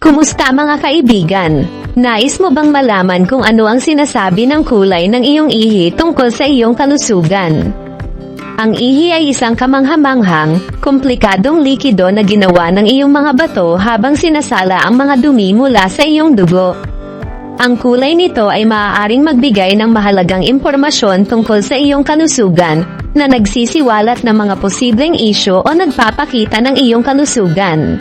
Kumusta mga kaibigan? Nais mo bang malaman kung ano ang sinasabi ng kulay ng iyong ihi tungkol sa iyong kalusugan? Ang ihi ay isang kamanghamanghang, komplikadong likido na ginawa ng iyong mga bato habang sinasala ang mga dumi mula sa iyong dugo. Ang kulay nito ay maaaring magbigay ng mahalagang impormasyon tungkol sa iyong kalusugan, na nagsisiwalat ng mga posibleng isyo o nagpapakita ng iyong kalusugan.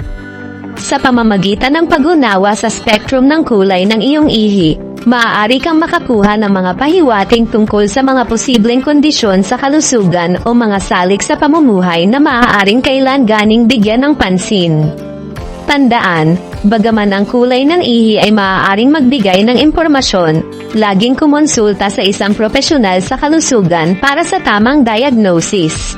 Sa pamamagitan ng pag-unawa sa spectrum ng kulay ng iyong ihi, maaari kang makakuha ng mga pahiwating tungkol sa mga posibleng kondisyon sa kalusugan o mga salik sa pamumuhay na maaaring kailan ganing bigyan ng pansin. Tandaan, bagaman ang kulay ng ihi ay maaaring magbigay ng impormasyon, laging kumonsulta sa isang profesional sa kalusugan para sa tamang diagnosis.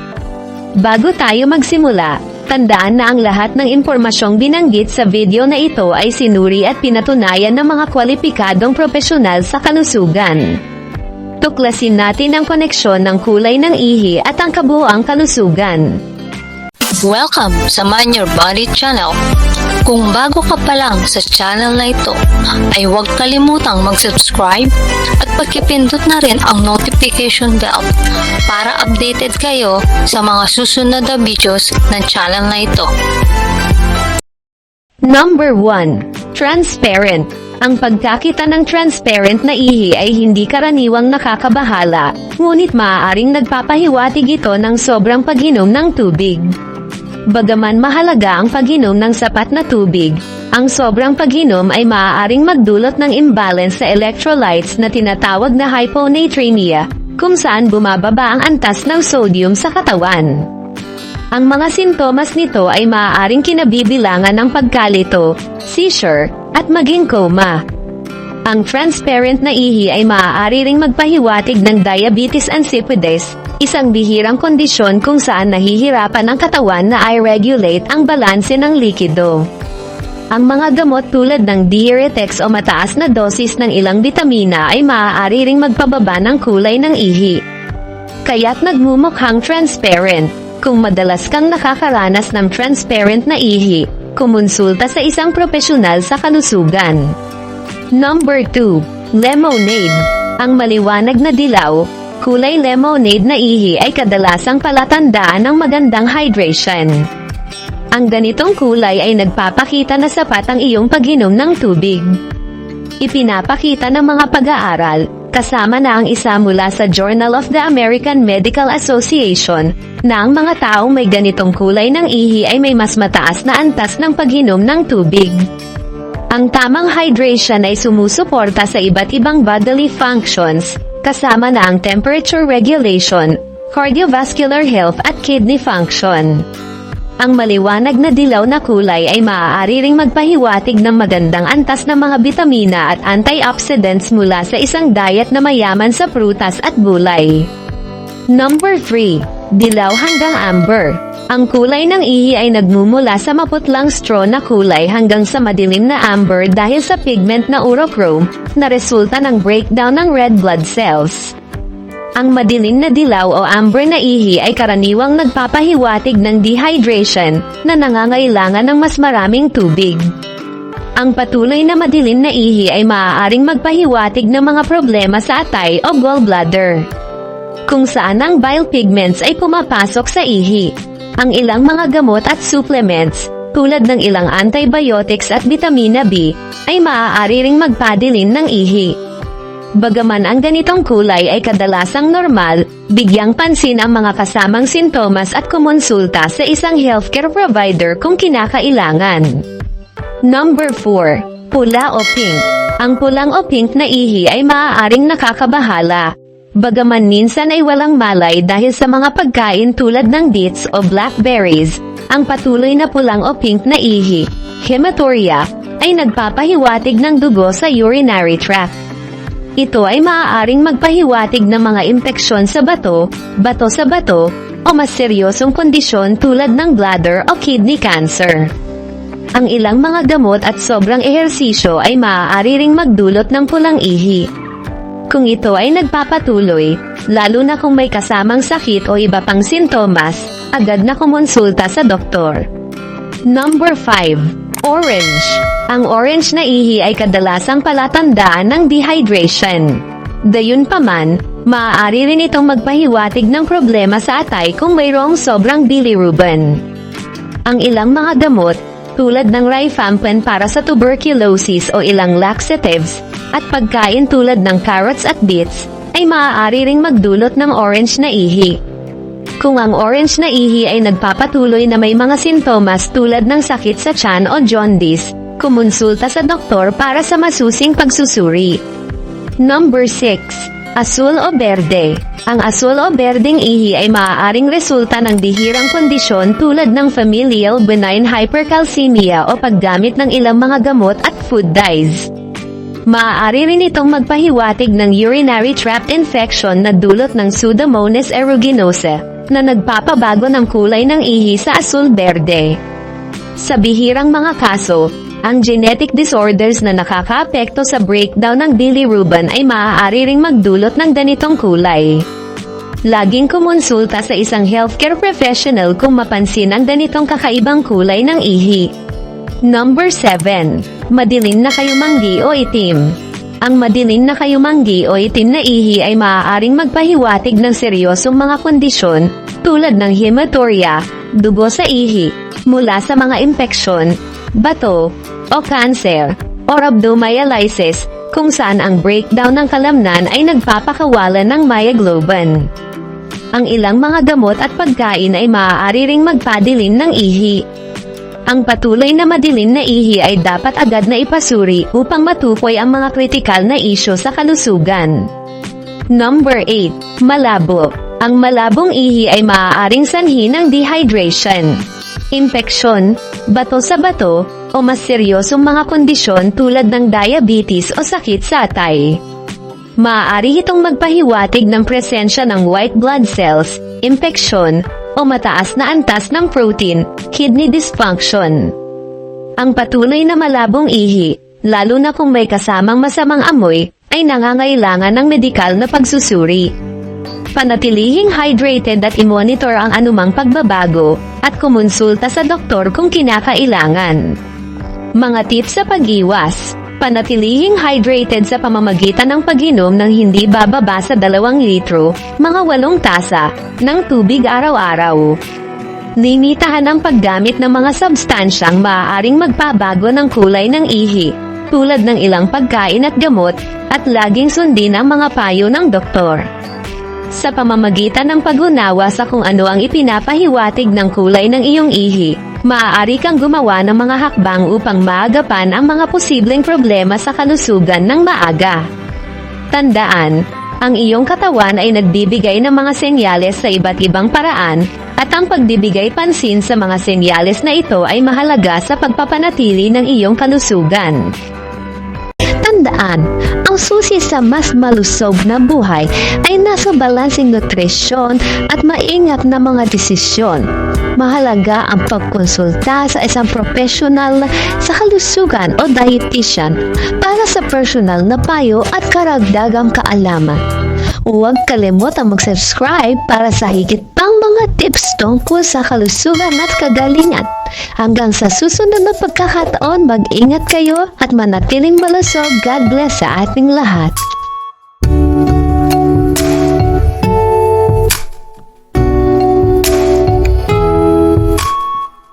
Bago tayo magsimula, tandaan na ang lahat ng impormasyong binanggit sa video na ito ay sinuri at pinatunayan ng mga kwalipikadong profesional sa kalusugan. Tuklasin natin ang koneksyon ng kulay ng ihi at ang kabuoang kalusugan. Welcome sa Man Your Body channel. Kung bago ka pa lang sa channel na ito, ay huwag kalimutang mag-subscribe at pagkipindot na rin ang notification bell para updated kayo sa mga susunod na videos ng channel na ito. Number 1. Transparent. Ang pagkakita ng transparent na ihi ay hindi karaniwang nakakabahala, ngunit maaaring nagpapahiwatig ito ng sobrang pag-inom ng tubig. Bagaman mahalaga ang pag-inom ng sapat na tubig, ang sobrang pag-inom ay maaaring magdulot ng imbalance sa electrolytes na tinatawag na hyponatremia, kung saan bumababa ang antas ng sodium sa katawan. Ang mga sintomas nito ay maaaring kinabibilangan ng pagkalito, seizure, at maging coma. Ang transparent na ihi ay maaari ring magpahiwatig ng diabetes insipidus, isang bihirang kondisyon kung saan nahihirapan ang katawan na i-regulate ang balanse ng likido. Ang mga gamot tulad ng diuretics o mataas na dosis ng ilang bitamina ay maaari ring magpababa ng kulay ng ihi. Kaya't nagmumukhang transparent. Kung madalas kang nakakaranas ng transparent na ihi, kumonsulta sa isang profesional sa kalusugan. Number 2. Lemonade. Ang maliwanag na dilaw, kulay lemonade na ihi ay kadalasang palatandaan ng magandang hydration. Ang ganitong kulay ay nagpapakita na sapat ang iyong pag-inom ng tubig. Ipinapakita ng mga pag-aaral, kasama na ang isa mula sa Journal of the American Medical Association, na ang mga taong may ganitong kulay ng ihi ay may mas mataas na antas ng pag-inom ng tubig. Ang tamang hydration ay sumusuporta sa iba't ibang bodily functions, kasama na ang temperature regulation, cardiovascular health at kidney function. Ang maliwanag na dilaw na kulay ay maaari ring magpahiwatig ng magandang antas ng mga bitamina at antioxidants mula sa isang diet na mayaman sa prutas at gulay. Number 3. Dilaw hanggang amber. Ang kulay ng ihi ay nagmumula sa maputlang straw na kulay hanggang sa madilim na amber dahil sa pigment na urochrome, na resulta ng breakdown ng red blood cells. Ang madilim na dilaw o amber na ihi ay karaniwang nagpapahiwatig ng dehydration, na nangangailangan ng mas maraming tubig. Ang patuloy na madilim na ihi ay maaaring magpahiwatig ng mga problema sa atay o gallbladder. Kung saan ang bile pigments ay pumapasok sa ihi. Ang ilang mga gamot at supplements, tulad ng ilang antibiotics at vitamina B, ay maaari ring magpadilin ng ihi. Bagaman ang ganitong kulay ay kadalasang normal, bigyang pansin ang mga kasamang sintomas at kumonsulta sa isang healthcare provider kung kinakailangan. Number 4. Pula o pink. Ang pulang o pink na ihi ay maaaring nakakabahala. Bagaman minsan ay walang malay dahil sa mga pagkain tulad ng dates o blackberries, ang patuloy na pulang o pink na ihi, hematuria, ay nagpapahiwatig ng dugo sa urinary tract. Ito ay maaaring magpahiwatig ng mga impeksyon sa bato, bato sa bato, o mas seryosong kondisyon tulad ng bladder o kidney cancer. Ang ilang mga gamot at sobrang ehersisyo ay maaari ring magdulot ng pulang ihi. Kung ito ay nagpapatuloy, lalo na kung may kasamang sakit o iba pang sintomas, agad na kumonsulta sa doktor. Number 5. Orange. Ang orange na ihi ay kadalasang palatandaan ng dehydration. Gayunpaman, maaari rin itong magpahiwatig ng problema sa atay kung mayroong sobrang bilirubin. Ang ilang mga gamot, tulad ng rifampin para sa tuberculosis o ilang laxatives, at pagkain tulad ng carrots at beets, ay maaari ring magdulot ng orange na ihi. Kung ang orange na ihi ay nagpapatuloy na may mga sintomas tulad ng sakit sa tiyan o jaundice, kumonsulta sa doktor para sa masusing pagsusuri. Number 6. Asul o berde. Ang asul o berdeng ihi ay maaaring resulta ng bihirang kondisyon tulad ng familial benign hypercalcemia o paggamit ng ilang mga gamot at food dyes. Maaari rin itong magpahiwatig ng urinary tract infection na dulot ng Pseudomonas aeruginosa na nagpapabago ng kulay ng ihi sa asul-berde. Sa bihirang mga kaso, ang genetic disorders na nakakaapekto sa breakdown ng bilirubin ay maaari ring magdulot ng ganitong kulay. Laging kumonsulta sa isang healthcare professional kung mapansin ang ganitong kakaibang kulay ng ihi. Number 7. Madilim na kayumanggi o itim. Ang madilim na kayumanggi o itim na ihi ay maaaring magpahiwatig ng seryosong mga kondisyon tulad ng hematuria, dugo sa ihi, mula sa mga impeksyon, bato, o cancer, or rhabdomyolysis, kung saan ang breakdown ng kalamnan ay nagpapakawalan ng myoglobin. Ang ilang mga gamot at pagkain ay maaari ring magpadilim ng ihi. Ang patuloy na madilim na ihi ay dapat agad na ipasuri upang matukoy ang mga kritikal na isyo sa kalusugan. Number 8. Malabo. Ang malabong ihi ay maaaring sanhi ng dehydration. Impeksyon, bato sa bato, o mas seryosong mga kondisyon tulad ng diabetes o sakit sa atay. Maaari itong magpahiwatig ng presensya ng white blood cells, impeksyon, o mataas na antas ng protein, kidney dysfunction. Ang patuloy na malabong ihi, lalo na kung may kasamang masamang amoy, ay nangangailangan ng medikal na pagsusuri. Panatilihing hydrated at i-monitor ang anumang pagbabago, at kumonsulta sa doktor kung kinakailangan. Mga tips sa pag-iwas. Panatilihing hydrated sa pamamagitan ng pag-inom ng hindi bababa sa 2 litro, mga 8 tasa, ng tubig araw-araw. Limitahan ang paggamit ng mga substansyang maaaring magpabago ng kulay ng ihi, tulad ng ilang pagkain at gamot, at laging sundin ang mga payo ng doktor. Sa pamamagitan ng pag-unawa sa kung ano ang ipinapahiwatig ng kulay ng iyong ihi, maaari kang gumawa ng mga hakbang upang maagapan ang mga posibleng problema sa kalusugan ng maaga. Tandaan, ang iyong katawan ay nagbibigay ng mga senyales sa iba't ibang paraan, at ang pagbibigay pansin sa mga senyales na ito ay mahalaga sa pagpapanatili ng iyong kalusugan. Tandaan, ang susi sa mas malusog na buhay ay nasa balansing nutrisyon at maingat na mga desisyon. Mahalaga ang pagkonsulta sa isang profesional sa kalusugan o dietitian para sa personal na payo at karagdagang kaalaman. Huwag kalimutang mag-subscribe para sa higit pang mga tips tungkol sa kalusugan at kagalingan. Hanggang sa susunod na pagkakataon, mag-ingat kayo at manatiling malusog. God bless sa ating lahat.